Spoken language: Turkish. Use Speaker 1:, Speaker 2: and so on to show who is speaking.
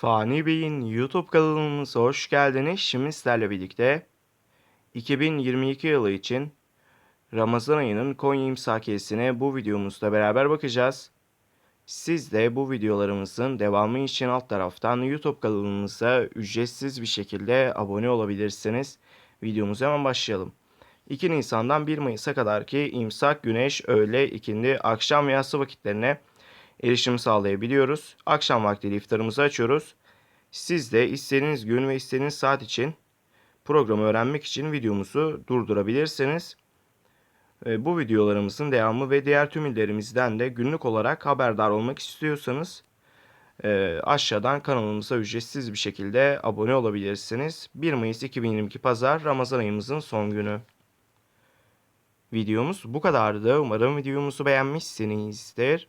Speaker 1: Fani Bey'in YouTube kanalımıza hoş geldiniz. Şimdi sizlerle birlikte 2022 yılı için Ramazan ayının Konya imsakiyesine bu videomuzda beraber bakacağız. Siz de bu videolarımızın devamı için alt taraftan YouTube kanalımıza ücretsiz bir şekilde abone olabilirsiniz. Videomuza hemen başlayalım. 2 Nisan'dan 1 Mayıs'a kadar ki imsak, güneş, öğle, ikindi, akşam ve yatsı vakitlerine erişim sağlayabiliyoruz. Akşam vakti iftarımızı açıyoruz. Siz de istediğiniz gün ve istediğiniz saat için programı öğrenmek için videomuzu durdurabilirsiniz. E, Bu videolarımızın devamı ve diğer tüm illerimizden de günlük olarak haberdar olmak istiyorsanız e, aşağıdan kanalımıza ücretsiz bir şekilde abone olabilirsiniz. 1 Mayıs 2022 Pazar Ramazan ayımızın son günü. Videomuz bu kadardı. Umarım videomuzu beğenmişsinizdir.